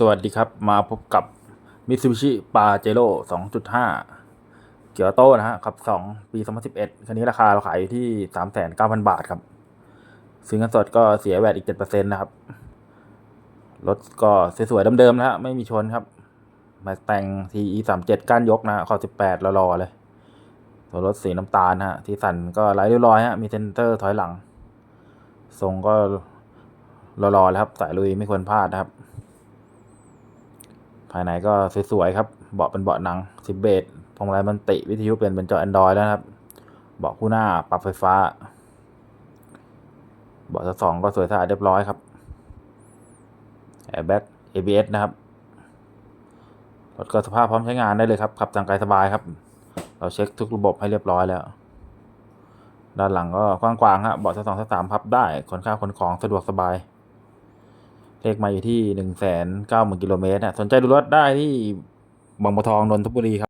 สวัสดีครับมาพบกับ Mitsubishi Pajero 2.5 เกียร์โต้นะฮะขับ 2 ปี 2011 คันนี้ราคาเราขายอยู่ที่ 39,000 บาทครับ ซื้อเงินสดก็เสียแวดอีก 7%นะครับ รถก็สวยๆเดิมๆนะฮะ ไม่มีชนครับ มาแต่ง TE 37ก้านยกนะฮะขอบ 18รอๆเลยส่วรถสีน้ำตาลนะฮะ ที่สั่นก็ไร้เรียบร้อยฮะ มีเซนเตอร์ถอยหลัง ทรงก็รอๆเลยครับ สายลุยไม่ควรพลาดนะครับ ภายในก็สวยๆครับ เบาะเป็นเบาะหนังซิปเบสพวงมาลัยมันติวิทยุเปลี่ยนเป็นจอ Android แล้วครับ เบาะคู่หน้าปรับไฟฟ้า เบาะสองก็สวยสะอาดเรียบร้อยครับแอร์แบ็ก ABS นะครับรถก็สภาพพร้อมใช้งานได้เลยครับขับทางไกลสบายครับ เราเช็คทุกระบบให้เรียบร้อยแล้ว ด้านหลังก็กว้างๆฮะเบาะสองสามพับได้คนข้าวคนของสะดวกสบาย เลขมาอยู่ที่หนึ่งแสนเก้าหมื่นกิโลเมตรนะสนใจดูรถได้ที่บางบัวทองนนทบุรีครับ